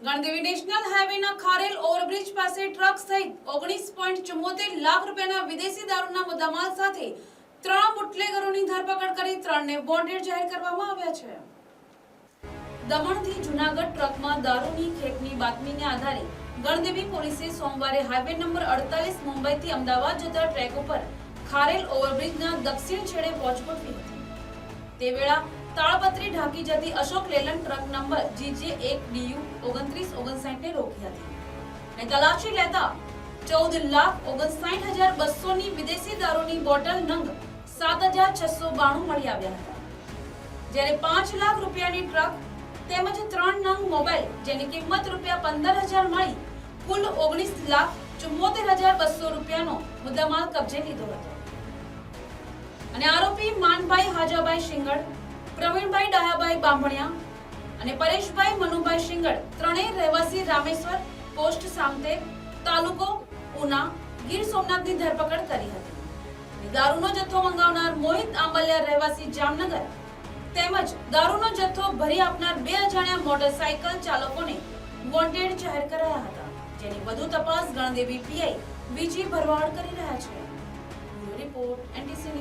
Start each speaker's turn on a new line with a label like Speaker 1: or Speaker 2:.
Speaker 1: Gandevi national હાઈવેના Kharel overbridge પાસે truck સહિત ઓગણીસ પોઈન્ટ ચુમ્મોતેર લાખ રૂપિયાના વિદેશી દારૂના મુદ્દામાલ સાથે ત્રણ બુટલેગરોની ધરપકડ કરી ત્રણને વોન્ટેડ જાહેર કરવામાં આવ્યા છે. દમણથી જુનાગઢ ટ્રકમાં દારૂની ખેપની બાતમીને આધારે ગણદેવી પોલીસે સોમવારે હાઈવે નંબર અડતાલીસ મુંબઈથી અમદાવાદ જતા ટ્રેક ઉપર ખારેલ ઓવરબ્રિજના દક્ષિણ છેડે પહોંચ ગોઠવી હતી. તે વેળા તાળપત્રી ઢાંકી જતી Ashok Leyland truck number GJ એક ડીયુ ઓગણત્રીસ ઓગણસાઠ ને રોકી હતી. અને તલાશી લેતા ચૌદ લાખ ઓગણસાઠ હજાર બસો ની વિદેશી દારૂની બોટલ નંગ સાત હજાર છસો બાણું મળી આવ્યા હતા. જ્યારે પાંચ લાખ રૂપિયાની ટ્રક તેમજ ત્રણ નંગ મોબાઈલ જેની કિંમત રૂપિયા પંદર હજાર મળી, કુલ ઓગણીસ લાખ ચુમ્મોતેર હજાર બસો રૂપિયાનો મુદ્દામાલ કબજે લીધો હતો. અને આરોપી માનભાઈ હાજાભાઈ શિંગડ પ્રવીણભાઈ ડાયાભાઈ બાંભણિયા અને પરેશભાઈ મનુભાઈ શિંગડ ત્રણેય રહેવાસી રામેશ્વર પોસ્ટ સામતે તાલુકો ઉના ગીર સોમનાથની ધરપકડ કરી હતી. દારૂનો જથ્થો મંગાવનાર મોહિત આંબલિયા રહેવાસી જામનગર તેમજ દારૂનો જથ્થો ભરી આપનાર બે અજાણ્યા મોટરસાયકલ ચાલકોને વોન્ટેડ જાહેર કરાયા હતા. જેની વધુ તપાસ ગણદેવી પીઆઈ વીજી ભરવાડ કરી રહ્યા છે. Report, NTC